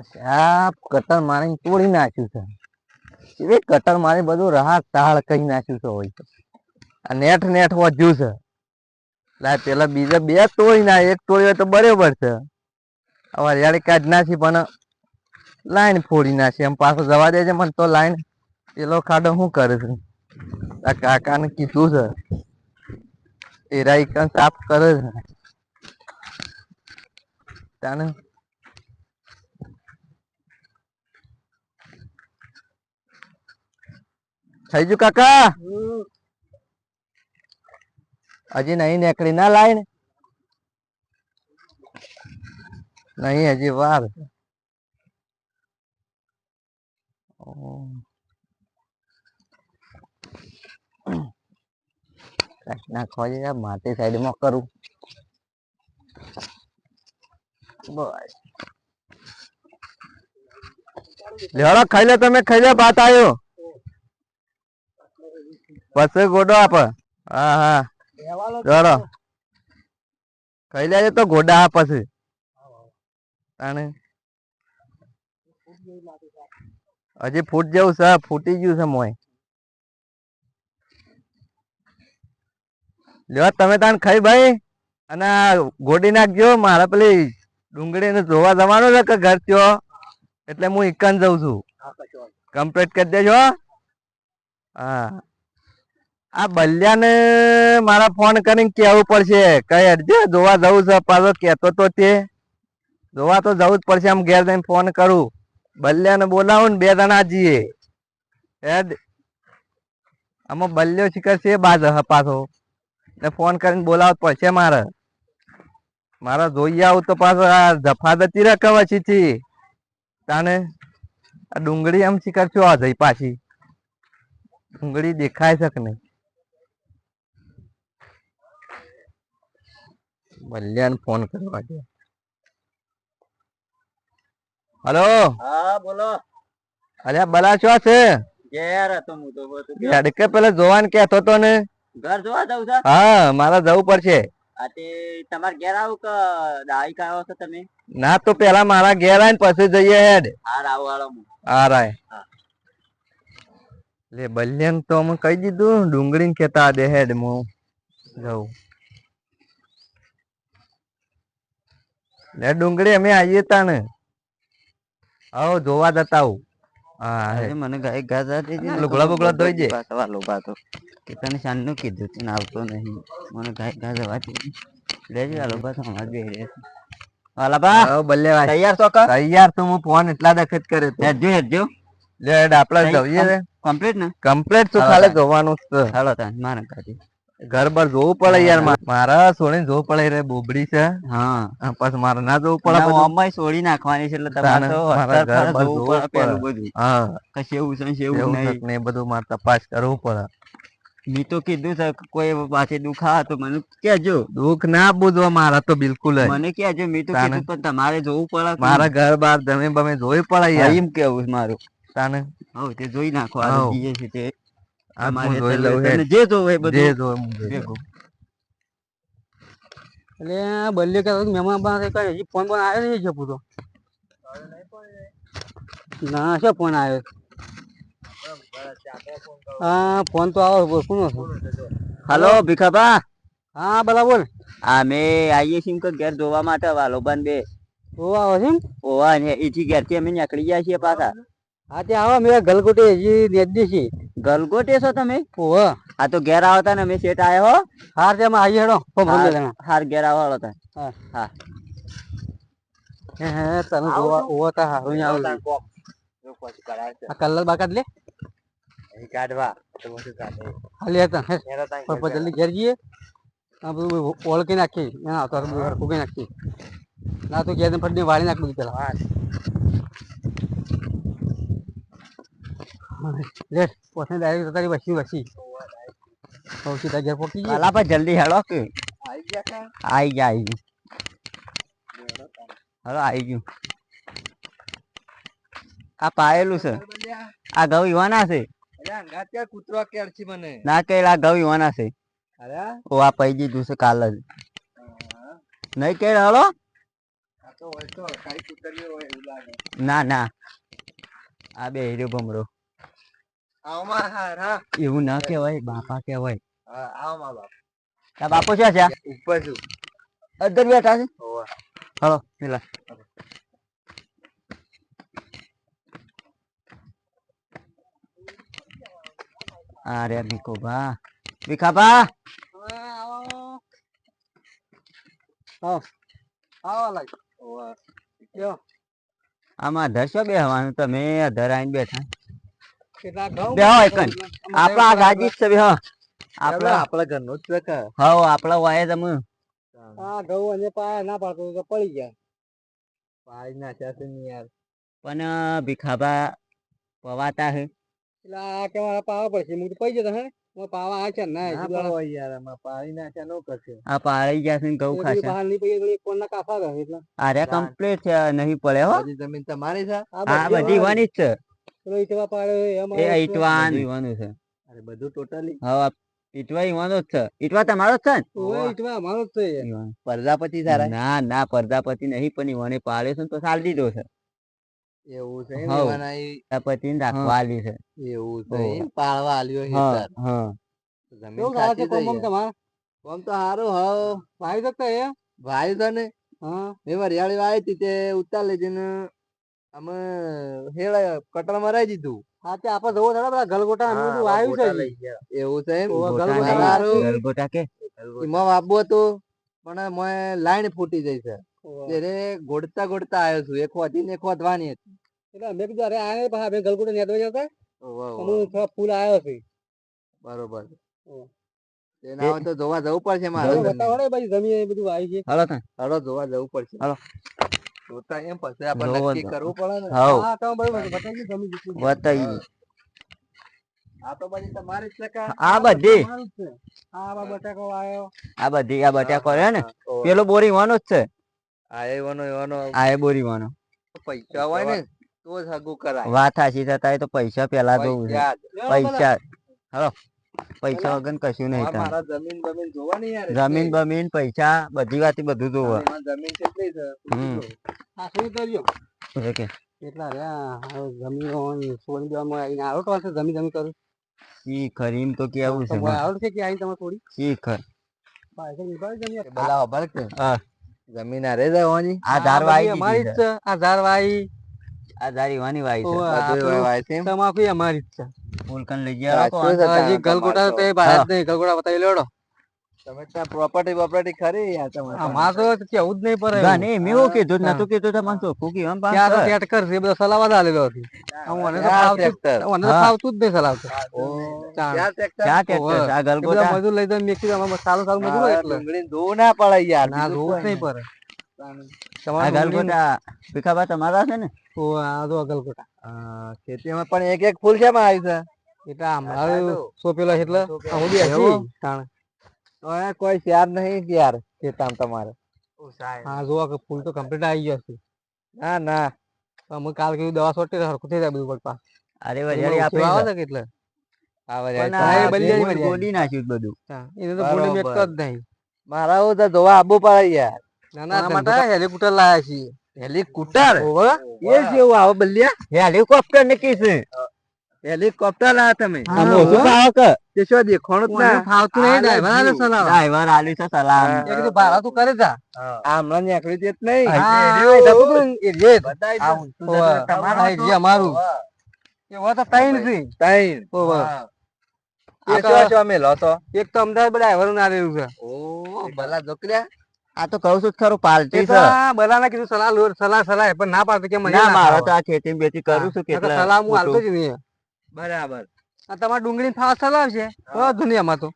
આ કટર મારીને તોડી નાખ્યું છે. એ કટર મારી બધું રાહત તાળ કહી નાખ્યું છે હોય આ નેઠ નેઠ વધ્યું છે. લા પેલા બીજા બે તોડી ના એક તોડી હોય તો બરાબર છે. હવે હરિયાળી કાઢ નાખી પણ લાઈન ફોડી નાખી. એમ પાછો જવા દે છે મને તો લાઈન. પેલો ખાડો શું કરે છે? આ કાકાને કીધું છે. એરા ઈકન સાફ કરે છે. તાને થઈ ગયું કાકા? હજી નહીં, નીકળી ના લાઈન નહીં, હજી વાર. નાખવા જઈએ માટી સાઈડમાં કરું. બસ. લેવડો ખાઈ લે તમે, ખાઈ લે, ભાત આવ્યો પછી ગોડો આપ. હા હા. ચલો ખાઈ લેજે તો ગોડા આપ પછી. તાણે. હજી ફૂટ જેવું છે ફૂટી ગયું છે મોય લ્યો તમે તાન ખાઈ ભાઈ. અને ગોડી નાખજો. મારે પેલી ડુંગળી ને જોવા જવાનું છે કે ઘર થયો? એટલે હું ઇકન જઉં છું. કમ્પ્લીટ કરી દેજો હો. આ બલ્યાને મારા ફોન કરીને કેવું પડશે. કઈ અડજે જોવા જવું છે? પાછો કેતો તો તે. જોવા તો જવું જ પડશે આમ ઘેર જઈને ફોન કરું. બલ્યાને બોલાવું ને બે જણા જઈએ. હેડ આમાં બલ્યો શિખર છે બાજ પાછો. ને ફોન કરીને બોલાવ પડશે મારે. મારે જોઈ આવું તો પાછો આ જફા જતી રહે કવચી થી તાને આ ડુંગળી આમ શિખર છો આ જઈ પાછી. ડુંગળી દેખાય છે કે નહીં? બલ્યાને ફોન કરવા દે હલો? હા બોલો. અલ્યા બલા છો છે? ઘેર હતો હું તો હેડકે પેલા જોવાન કેતો તો ને. ઘર જોવા જાવ છે? હા મારે જવું પડશે. આતે તમાર ઘેર આવું કે દાઈ ખાયો છો તમે? ના તો પેલા મારા ઘેર આવીને પછી જઈએ હેડ. હાર આવો આવો હા. રાય હા. લે બલ્યાન તો અમે કહી દીધું ડુંગળી કેતા દે હેડ હું જઉં. લે ડુંગળી અમે આવીએ તા ને આવો જોવા જતા હા મને ગાય ગાતા દેજે આ લુગડા બુગડા ધોઈ દે. સવા લુગડા કે તને શાનનું કીધું છે આવતો નહીં. મને ગાય ગા જવા દે. લેજો આ લુગડા બે રહે હાલા બા આવો બલ્યા તૈયાર તો કર તૈયાર તો હું ફોન એટલા દખત કર્યો તો. હેડજો હેડજો. લે જઈએ કમ્પ્લીટ ને? કમ્પ્લીટ તો જોવાનું છે. હાલો તાન મારે કાઢી ઘર બાર જોવું પડે યાર મારા. સોની જોવું પડે રે બોબડી છે. હા. પછી મારે ના જોવું પડે અમાય બધું. નાખવાની છે એટલે તમારે તો ઘર બાર જોવું પડે હા. કે એવું છે ને એવું નહીં. એ બધું મારે તપાસ કરવું પડે. મેં તો કીધું છે કોઈ પાછી દુખા તો મને કેજો દુઃખ ના બુજવા મારા તો બિલકુલ મને કેજો મેં તો. કીધું પણ તમારે જોવું પડે મારા ઘર બાર જમીન બમે જોઈ પડે યાર. એમ કેવું છે મારું. તાને? હવે તે જોઈ નાખો આ જે છે તે. જે જોવે જે જોવે હું જોઈ લઉં. ભેગું એટલે બલ્લે કે મહેમાન પાસે કઈ હજી ફોન ફોન આવ્યો નહીં છે પૂરો? ના શું ફોન આવ્યો? હા ફોન તો આવો કોનો હલો ભીખાભા હા બોલા બોલ. અમે મેં આવીએ છીએ કે ઘેર જોવા માટે વાલોબાન બે. ઓવા આવો છે ઓવા ને એથી ઘેરથી અમે નીકળી ગયા છીએ પાછા. હા તે આવો મેં ગલગોટે હજી નેદી છે. ગલગોટે છો તમે? ઓહ. આ તો ઘેર આવતા ને મેં શેઠ આવ્યો હો. હાર તે અમે આવીએ હેડો. ઓ ફોન દે હાર ઘેર આવો હાલો તા હા. હા. હે હે તને જોવા ઓવા તા હારું આવે આ કલર બાકાત લે. કાઢવા. હાલી હતા હે પર પછી જલ્દી ઘેર જઈએ. આ બધું ઓળખી નાખી ના તો કરી નાખી ના તો ઘેર ફરી વાળી નાખ બધું પેલા. લે પોતે ડાયરેક્ટ તારી વસી વસી તો સીધા ઘેર પહોંચી ગઈ લાપા જલ્દી હેડો કે. આઈ ગયા આઈ ગયું હલો આઈ ગયું. આ પાયેલું છે. આ ઘઉં ઈવાના છે. કૂતરો કેળછી મને. ના કે આ ઘઉં ઈવાના છે. અરે ઓ આ પૈ દીધું છે કાલ. જ નહીં કે હલો ના ના. આ બે હીરો ભમરો. એવું ના કેવાય બાપા કહેવાય. તા બાપો. છે? છે ઉપર છું. અધર બેઠા છે? હલો પેલા. અરે ભીખો ભા ભીખા ભા આમાં અધર છો બેહવાનું? તમે અધર આવીને બેઠા. બેહો આપણા ગાજી છે બેહો આપણા આપણા ઘરનો જ છે કે. હવ આપણા વાય તમે આ ઘઉં અને પાયા ના પાડતો તો પડી ગયા. પાઈ નાખ્યા છે ને યાર. પણ ભીખાભા પવાતા હે. એટલે આ કે મારા પાવા પડશે હું તો પડી જતો હે. હું પાવા આ છે ના યાર આમાં પાઈ નાખ્યા નો કરશે. આ પાળી ગયા છે ને ઘઉં ખાશે. બહાર પડી એટલે કોણ ના કાફા રહે એટલે? અરે કમ્પ્લીટ છે નહીં પડે હો. જમીન તમારી છે? આ બધી વાની જ છે. પેલો ઈટવા પાડ્યો એમ એ ઈટવાન. ઈવાનું છે. અરે બધું ટોટલી હવે ઈટવા ઈવાનો જ છે. ઈટવા તમારો જ છે ને? ઓય ઈટવા અમારો જ છે પ્રજાપતિ સારા ના ના પ્રજાપતિ નહીં પણ ઈવાને પાળ્યો છે તો સાલ દીધો છે. એવું છે હઉ. પ્રજાપતિ ને રાખવા આલી છે. એવું છે પાળવા આલ્યો હા હેતર હા. જમીન છે સાચી કોમ છે. કોમ તો હારું હવ ભાઈ શકતા હે ભાઈ છે ને? હા. મેં વરિયાળી હતી તે ઉતાર લેજે ને અમે હેળ કટર મરાઈ દીધું. હા તે આપણે જોવો થડા પેલા ગલગોટા અમે બધું આવ્યું છે એવું છે એમ? ગલગોટા ગલગોટા કે? એમાં વાવવું હતું પણ મોય લાઈન ફૂટી જઈ છે. ત્યારે ગોડતા ગોડતા આવ્યો છું એક વાતી ને એક વાતવાની હતી. એટલે અમે કીધું અરે આ પા અમે ગલગોટા નેદવા જતા? ઓવે. થોડા ફૂલ આવ્યો છે બરોબર. એના હવે તો જોવા જવું પડશે મારે. બતાવો ને ભાઈ જમીન બધું આવી છે હાલો તા. હળો જોવા જવું પડશે. હાલો. જોતા એમ પછી આપણે નક્કી કરવું પડે ને. હા તમે બરોબર. બતાવી દીધું જમીન જેટલું. આ તો બધી તમારી જ છે આ બધી તમારું જ છે. આ બટાકો આવ્યો આ બધી આ બટાકો રહ્યો ને. પેલો બોરી વાનો જ છે. આ એ બોરી વાનો. પૈસા હોય ને તો જ હગું કરાય. વાત હાચી થતા તો પૈસા પેલા જોવું. પૈસા હાલો. પૈસા વગર કશું નહીં મારા જમીન બમીન જોવાની યાર જમીન બમીન પૈસા બધી વાત બધું જોવા. જમીન કેટલી છે. હા શું કર્યો કેટલા રહ્યા જમીન જમીન સોની દેવામાં આવીને આવો તો જમીન જમીન કરું. શી ખરીમ તો તો કેવું છે આવડે છે કે આઈ તમે થોડી શી ખર બોલાવો બરક હા. જમીન જવાની આ ધાર વાઈ અમારી જ દીધી છે. આ ધારવાઈ આ ધારી વાની વાઈ છે. તમાકુ અમારી જ છે. ફૂલકન લઈ ગયા છે તારા હજી ગલગોટા તો એ બહાર જ નહીં ગલગોટા બતાવી લેડો તમે ત્યાં પ્રોપર્ટી પ્રોપર્ટી ખરી યાર તમારે આમાં તો? કેવું જ નહીં પડે. ના નહીં મેં એવું કીધું નતું કીધું તો ચોખ્ખું કીધું આમ ત્યાં તો કરશે એ બધો સલાવા જ આલેલો હતી. મને તો ફાવતું મને તો. ફાવતું જ નહીં સલાવતો ઓ. ક્યાં ટ્રેક્ટર ક્યાં tractor? આ ગલગોટા. મજૂર લઈ દો મેં કીધું આમાં સારું સારું મજૂર હોય મારા એટલે. ડુંગળી ધો ના પડે યાર ના ધો જોવું જ નહીં પડે. આ ગલગોટા ભીખાબા તમારા છે ને? ઓવે, આ તો ગલગોટા. ખેતી ખેતીમાં પણ એક એક ફૂલ છે આવ્યું છે? એટલે સાચું. સોંપેલો છે એટલે હું બી એવું? તાણ. કોઈ શેર નહીં ખેતામાં તમારે. હા જો કે ફૂલ તો કમ્પ્લીટ આવી ગયો છે. ના ના. અમે કાલ કેવી દવા છોટી હરખું થઈ જાય બધું પડપા અરે વરિયાળી ઓછું આવે આપી છે આ વરિયાળી આ આ બદલી જે ગોડી નાખ્યું બધું. એને તો જ નહીં. મારા આવું તો જોવા પડે યાર. ના ના માટે હેલિકોપ્ટર લાયા છીએ. હેલિકોપ્ટર. એ જેવું આવે બલ્યા. હેલિકોપ્ટર ને કી છે હેલિકોપ્ટર લાયા તમે? આમ ઓછું હા. કે? તે શું દેખવાનું ના? ફાવતું નહીં આલે આલે જીવ. ડ્રાઈવર આલી છે સલામ એ કીધું ભાડા તું કરે જા. આ હમણાં નીકળી દેત નહીં. એ એ તમારું જે અમારું. એ વાત તો ત્રણ છે. ત્રણ. ઓવે. એ શું શું અમે લો તો. એક તો અમદાવાદ ડ્રાઈવર ના રહેલું છે. ઓ ભલા જોકર્યા આ તો કહું છું જ ખરું પાલટી છે. આ બલાને કીધું સલાહ લો સલાહ સલાહ. પણ ના પાડતો કે મને ના તો આ ખેતી બેતી કરું છું કેટલા સલાહ હું હાલતો. જ નહીં. બરાબર. તમારે ડુંગળી સલાહ છે દુનિયામાં તો.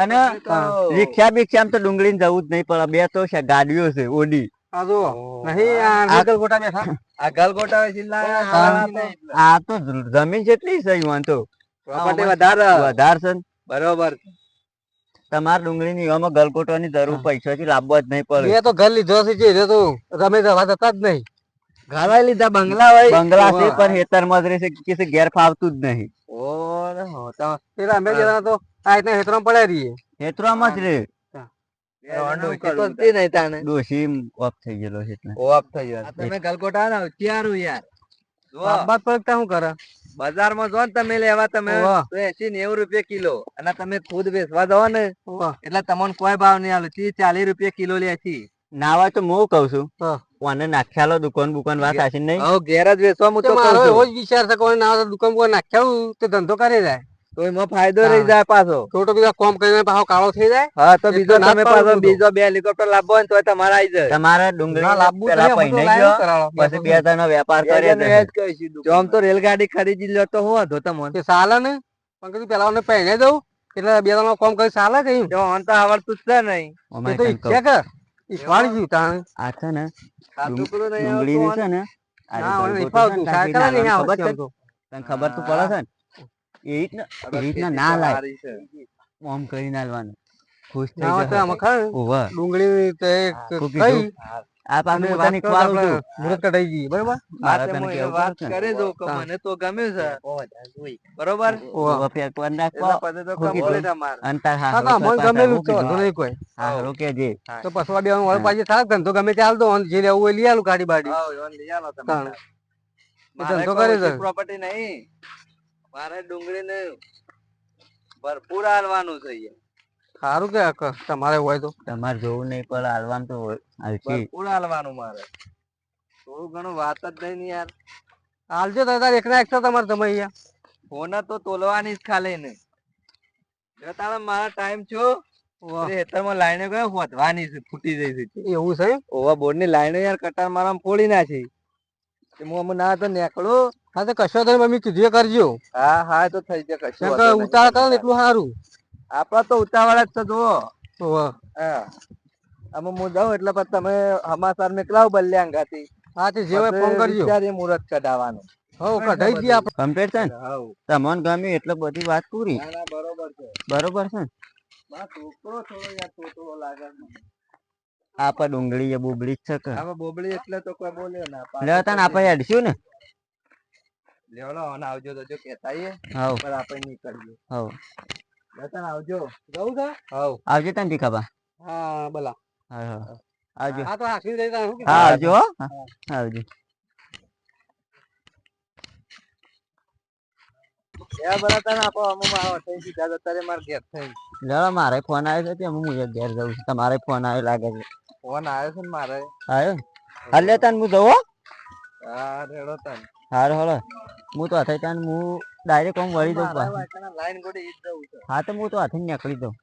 અને રિક્ષા બિક્ષા તો ડુંગળી જવું જ નહીં પડે બે તો છે ગાડીઓ છે ઓડી. તમારે ડુંગળી ની ગલગોટવાની જરૂર પૈસા પૈસાથી લાવવા જ નહીં પડે. તો ઘર લીધો છે રમે જવા જતા જ નહીં. ઘણા લીધા બંગલા હોય? બંગલા છે પણ હેતરમાં જ રહેશે કે ઘેર ફાવતું જ નહીં. ઓર હો, તો પેલા અમે જરા તો આ રીતના હેતરો પડ્યા રહીએ. હેતરામાં જ રે. દોશી ઓફ થઈ ગયેલો છે એટલે. આ તમે ગલગોટા ના ઉચિયારું યાર? બાદ પડતા શું કરે? બજારમાં જો ને તમે લેવા તમે એસી નેવું રૂપિયા કિલો. અને તમે ખુદ વેચવા દો ને એટલે તમને કોઈ ભાવ નહીં આલો. ચાલીસ રૂપિયા કિલો લે છે. નાવા તો હું કઉ છું. હા. કોને નાખ્યાલો દુકાન બુકાન વાત આશી નહીં? હવે ઘેર જ વેચવા હું તો તો મારો એવો જ વિચાર છે કોને ના દુકાન બુકાન નાખ્યા તો ધંધો કરી જાય. તો એમાં ફાયદો રહી જાય પાછો. છોટો બીજો કોમ કરીને પાછો કાળો થઈ જાય. હા તો બીજો તમે પાછો બીજો બે હેલિકોપ્ટર લાવવો હોય ને તોય તમારે આવી જાય. તમારે ડુંગળી લાવવું પેલા તો તો પૈને ગયો. પછી બે ત્રણ વેપાર કરે તો આમ તો રેલગાડી ખરીદી લો તો હું હતો તમને. કે સાલે ને? પણ કીધું પેલા પહેણે દઉં. એટલે બે ત્રણ કોમ કરી ચાલે કઈ આમ તો આવડતું જ છે નહીં. તો ઈચ્છા કર. ઈશ્વાળ તાણે. આ છે ને છે ને ખબર તો. તને ખબર તો પડે છે ને? એ રીતના એ રીતના ના લાય. આમ કરીને હાલવાનું ખુશ થઈ જાય ડુંગળી તો એક કઈ પોતાની ખવાલું આપણે છું મુહૂર્ત કઢાઈ ગઈ બરોબર મારે તને કેવું વાત પડે છે ને. કરી દઉં કે મને તો ગમ્યું છે બરોબર ઓવા. ઓવે ફેંકવા નાખો એટલે તો શું કીધું? complete અમારે. અને હા હાહરો કા મને કરતા ગમેલું તાર જ શું છે, વાંધો કીધું? નહીં કોઈ હાહરો કેજે. તો પાછી ધંધો ગમે તે હાલતો અને જે લેવું એ લઈ આલું ગાડી બાડી એવાને લઈ આલો તમે. મારે ધંધો કરે છે. પ્રોપર્ટી નહીં મારે ડુંગળીને ભરપૂર હાલવાનું છે. સારું કે તમારે હોય તો. તમારે જોવું નહીં પણ હાલવાનું તો હોય. કોણ હાલવાનું મારે? થોડું ઘણું વાત જ નહીં ને યાર. હાલજો તો તાર એકના એક તો તમારે તમે અહીંયા. ફોન તો તોલવાની જ ખાલી ને. તારે મારા ટાઈમ છો હેતરમાં લાઈનો ગયો હોતવાની છે ફૂટી જઈ છે એવું છે ઓવા બોર્ડની લાઈનો યાર કટાર મારા ફોડી નાખી. હું અમે ના તો નીકળો. હા તો કશો તો મમ્મી કીધું કરજો. હા હા તો થઈ જાય કશો. ઉતાર કરો ને એટલું સારું. આપડા તો ઉતાવળ જ છે જુઓ. અમે હું. જાઉં એટલે પછી તમે હમાસાર નીકળાવ બલ્યાંગ ગાતી હા તે જે ફોન કરજો. ત્યારે મુહૂર્ત કઢાવવાનો. હો કઢાઈ ગઈ આપણે કમ્પ્લીટ છે ને. તમને ગમ્યું એટલે બધી વાત પૂરી. ના ના બરોબર છે. બરોબર છે છોકરો થોડો યાર છોકરો લાગે આ ડુંગળી એ બોબળી જ છે કે. હવે બોબડી એટલે તો કોઈ બોલ્યો ના લે તને આપણે હેડશું ને? લેવડો અને આવજો તો જો કેતા હવ. પર આપણે નીકળજો હવ. લેતા આવજો. જવું છે? આવજો તાન હા બોલા. હા હા. આવજો. હા તો હા માર ઘેર થઈ મારે ફોન આવ્યો છે તે હું એક ઘેર જઉં છું. તમારે ફોન આવ્યો લાગે છે. ફોન આવ્યો છે ને મારે. આવ્યો હાલ લે તાન હું જવો હા. રેડો તને. હાર હળો હું તો હાથે તાન હું ડાયરેક્ટ આમ વળી દઉં હા તો હું તો હાથે નીકળી દઉં